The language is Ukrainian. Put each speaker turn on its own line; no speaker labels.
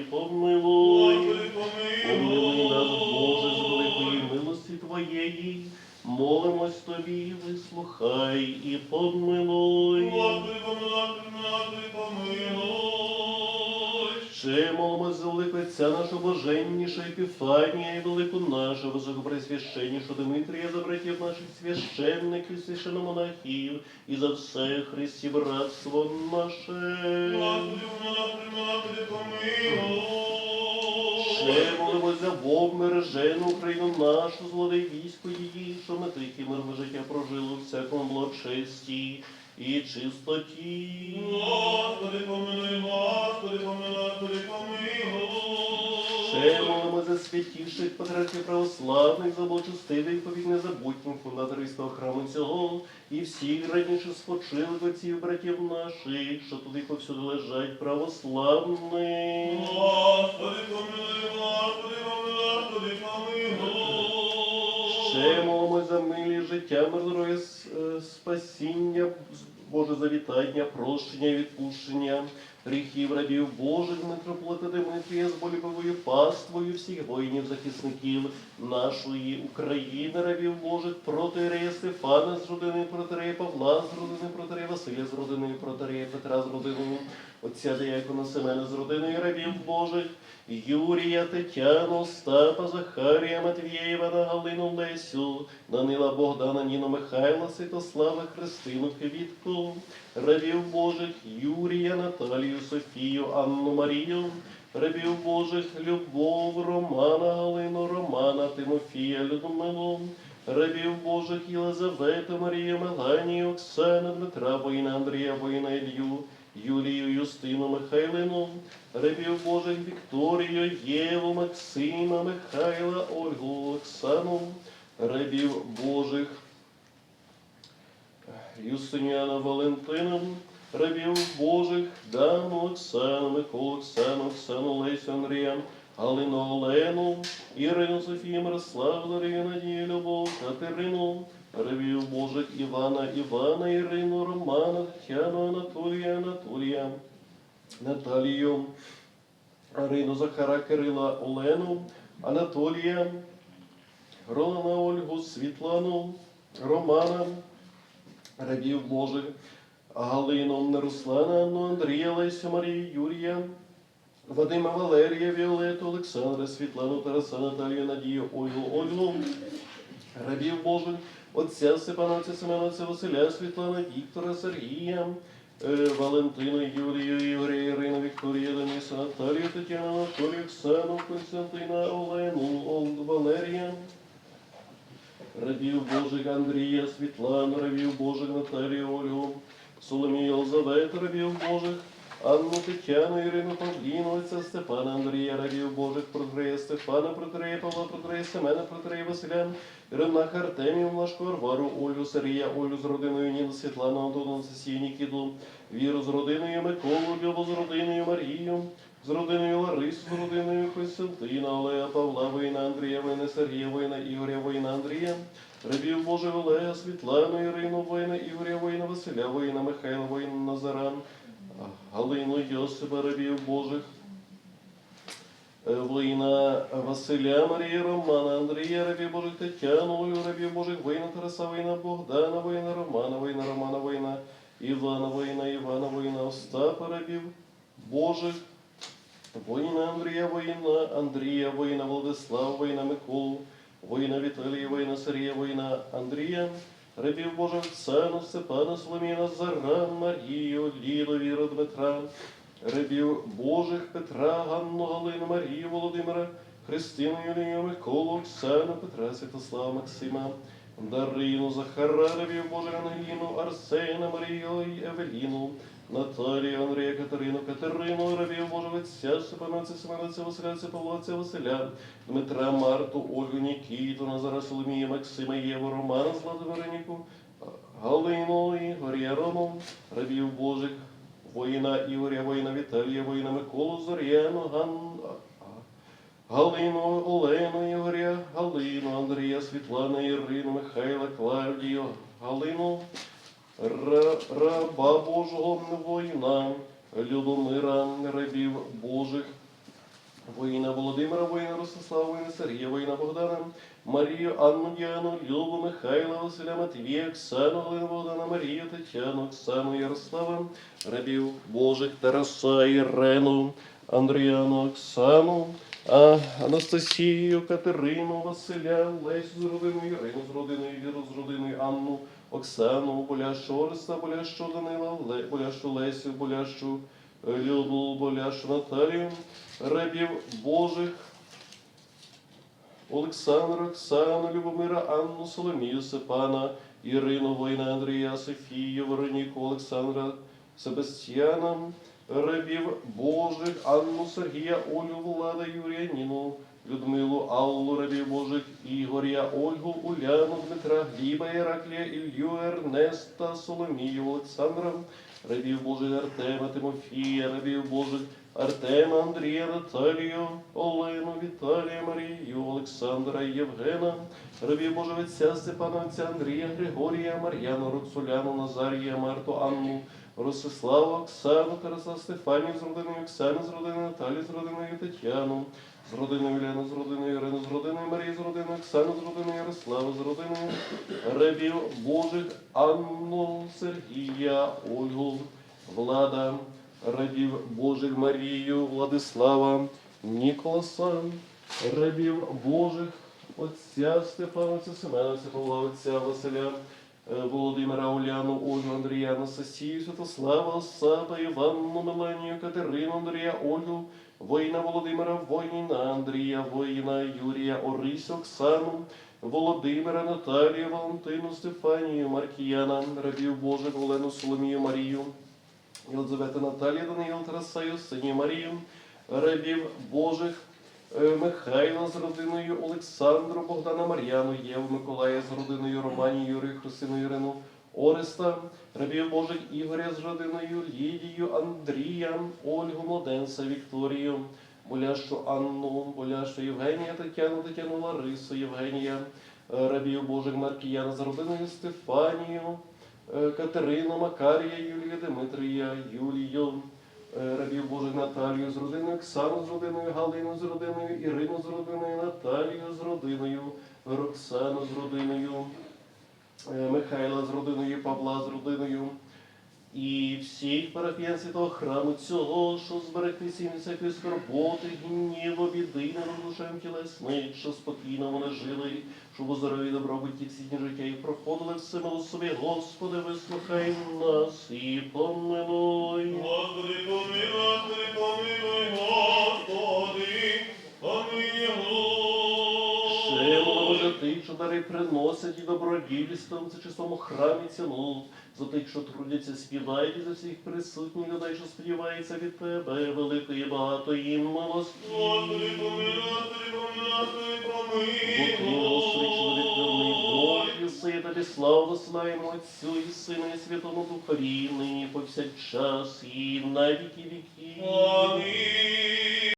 помилуй. Помилуй нас, Боже, з великої милості Твоєї. Молимось Тобі, вислухай і помилуй.
Господи, помилуй, помилуй.
Ще молимось за великого Отця нашого блаженнішого Епіфанія і велику нашу високопресвященнішу Дмитрія, за братів наших священників, священномонахів і за все Христі братство наше.
Господи, Господи, помилуй.
Ще молимось за Бог мережену Україну нашу, злодей військо її, що ми тихі мирне життя прожили у всякому благочесті і чистоті.
Господи, помилуй, Господи, помилуй, Господи,
Ще
помилуй.
молимо за святіших патріархів православних, за благочестивих, повік незабутнім фундаторів храму цього, і всіх раніше спочилих отців братів наших, що туди повсюди лежать православні.
Господи, помилуй, Господи, помилуй, Господи, помилуй.
Ще молимо за милі життя, мир, здоров'я, е, спасіння, Боже завітання, прощення, відпущення, гріхів рабів Божих, митрополита Димитрія з болюбовою паствою всіх воїнів, захисників нашої України, рабів Божих, протирея Стефана з родини протирея Павла з родини протирея Василя з родиною протирея Петра з родиною, отця Деякона Семена з родиною рабів Божих, Юрія, Тетяну, Остапа, Захарія, Матвія, Івана, Галину, Лесю, Данила, Богдана, Ніну, Михайла, Святослава, Христину, Квітку, рабів Божих, Юрія, Наталію, Софію, Анну, Марію, рабів Божих, Любов, Романа, Галину, Романа, Тимофія, Людмилу, рабів Божих, Єлизавету, Марію, Меланію, Оксану, Дмитра, Воїна, Андрія, Воїна, Ілью, Юлію, Юстину, Михайлину, рабів Божих Вікторію, Єву, Максима, Михайла, Ольгу, Оксану, рабів Божих Юстиніана Валентину, рабів Божих, Дану, Оксану, Миколу, Оксану, Оксану, Лесю, Андрія, Галину Олену, Ірину, Софію, Мирославу, Дарію, Надію, Любов, Катерину, рабів Божих Івана, Івана, Ірину, Романа, Тетяну, Анатолія, Анатолія, Наталію, Арину, Захара, Кирила, Олену, Анатолія, Ролана, Ольгу, Світлану, Романа, рабів Божих, Галину, Руслана, Анну, Андрія, Лесю, Марію, Юрія, Вадима, Валерія, Віолету, Олександра, Світлану, Тараса, Наталію, Надію, Ольгу, Ольгу, рабів Божих, отця Степана, отця Василя, Світлана, Віктора, Сергія, е, Валентину, Юлію, Ігоря, Ірину, Вікторію, Дениса, Наталію, Тетяну, Анатолію, Оксану, Константина, Олену, Ол- Валерія, рабів Божих Андрія, Світлану, рабів Божих Наталію, Ольгу, Соломію, Єлизавету, рабів Божих, Анну, Тетяну, Ірину, Павліну, отця Степана, Андрія, рабів Божих, протрея Стефана, протрея Павла, протрея Семена, протрея Василя, Ірина Артемію, Влашку, Варвару, Ольгу, Сарія, Ольгу з родиною Ніну, Світлану, Антону, Анастасію, Нікіту, Віру з родиною Миколу, Любу з родиною Марію, з родиною Ларису, з родиною Костянтина, Олега, Павла, Воїна, Андрія, Воїна, Сергія, Воїна, Ігоря, Воїна, Андрія, Рабів Божих Олега, Світлану, Ірину, Воїна, Ігоря, Воїна, Василя, Воїна, Михайла, Воїна, Назаран, Галину, Йосипа, Рабів Божих, е, Воїна Василя, Марія, Романа, Андрія, Рабів Божих, Тетяну, Рабів Божих, Воїна, Тараса, Воїна, Богдана, Воїна, Романа, Воїна, Романа, Воїна, Івана, Воїна, Івана, Воїна, Остапа, Рабів Божих, Воїна Андрія, воїна Андрія, воїна Владислава, воїна Миколу, воїна Віталія, воїна Сергія, воїна Андрія, рабів Божих Оксану, Степана, Соломія, Назара, Марію, Ліду, Віру, Дмитра, рабів Божих Петра, Ганну, Галину, Марію, Володимира, Христину, Юлію, Миколу, Оксану, Петра, Святослава, Максима, Дарину, Захара, рабів Божих Ангеліну, Арсена, Марію, і Евеліну, Наталію, Андрія, Катерину, Катерину, рабів Божого Отця, Степана, Отця Семена, Василя, Дмитра, Марту, Ольгу, Нікіту, Назара, Соломія, Максима, Єву, Романа, Злату, Вероніку, Галину, Ігоря, Рому, рабів Божих, воїна Ігоря, воїна Віталія, воїна Миколу, Зоряну, Ган... Галину, Олену, Ігоря, Галину, Андрія, Світлана, Ірину, Михайла, Клавдію, Галину, раба Божого воїна, Любомира, рабів Божих, Воїна Володимира, воїна Ростислава, воїна Сергія, воїна Богдана, Марію, Анну, Діану, Любу, Михайла, Василя, Матвія, Оксану, Галину, Богдана, Марію, Тетяну, Оксану, Ярослава, рабів Божих, Тараса, Ірену, Андріану, Оксану, а, Анастасію, Катерину, Василя, Лесю з родиною, Ірину з родиною, Віру з родиною, Анну, Оксану, Болящу Ореста, Болящу Данила, Ле, Болящу Лесю, Болящу е, Любу, Болящу Наталію, рабів Божих, Олександра, Оксану, Любомира, Анну, Соломію, Степана, Ірину, Воїна, Андрія, Софію, Вероніку, Олександра, Себастьяна, рабів Божих, Анну, Сергія, Олю, Влада, Юрія, Ніну, Людмилу, Аллу, рабів Божих, Ігоря, Ольгу, Уляну, Дмитра, Гліба, Іраклія, Ілью, Ернеста, Соломію, Олександра, рабів Божих, Артема, Тимофія, рабів Божих, Артема, Андрія, Наталію, Олену, Віталія, Марію, Олександра, Євгена, рабів Божого Отця, Степана, Отця, Андрія, Григорія, Мар'яну, Роксоляну, Назарія, Марту, Анну, Ростиславу, Оксану, Тараса, Стефанію з родиною Оксану, з родиною Наталі, з родиною Тетяну, з родиною Уляну, з родиною Ірину, з родиною Марії, з родиною Оксану, з родиною Ярославу, з родиною рабів Божих, Анну, Сергія, Ольгу, Влада, рабів Божих Марію, Владислава, Ніколаса, рабів Божих, Отця Семена, Отця Павла, Отця Василя, е, Володимира, Уляну, Ольгу, Андрія, Анастасію, Святослава, Осапа, Іванну, Меланію, Катерину, Андрія, Ольгу, воїна Володимира, воїна Андрія, воїна Юрія, Орисю, Оксану, Володимира, Наталію, Валентину, Стефанію, Маркіяна, рабів Божих, Олену, Соломію, Марію, Єлизавета Наталія, Даниїл, Тараса, Юсинію, Марію, рабів Божих, е, Михайла з родиною, Олександру, Богдана, Мар'яну, Єву, Миколая з родиною, Романі, Юрію, Христину, Ірину, Ореста, рабів Божих Ігоря з родиною, Лідію, Андрія, Ольгу, Младенса, Вікторію, Болящу Анну, Болящу Євгенія, Тетяну, Тетяну, Ларису, Євгенія, е, рабів Божих Маркіяна з родиною Стефанію, е, Катерину, Макарія, Юлію, Дмитрія, Юлію, е, рабів Божих Наталію з родиною, Оксану з родиною, Галину з родиною, Ірину з родиною, Наталію з родиною, Роксану з родиною, Михайла з родиною, Павла з родиною. І всіх парафіян святого храму цього, що зберегти сім'ї всякої скорботи, гніву, біди, нерозрушаєм тілесних, що спокійно вони жили, щоб у здоров'ї добробуті всі дні життя і проходили все милосові. Господи, вислухай нас і помилуй,
Господи, помилуй,
приносять і добродільством в чистому храмі ціну, за тих, що трудяться, співають, і за всіх присутніх людей, що сподівається від тебе, великої багатої милості.
Господи,
славу славимо Отцю і Сину і Святому Духові, нині повсякчас і на віки.
Амінь.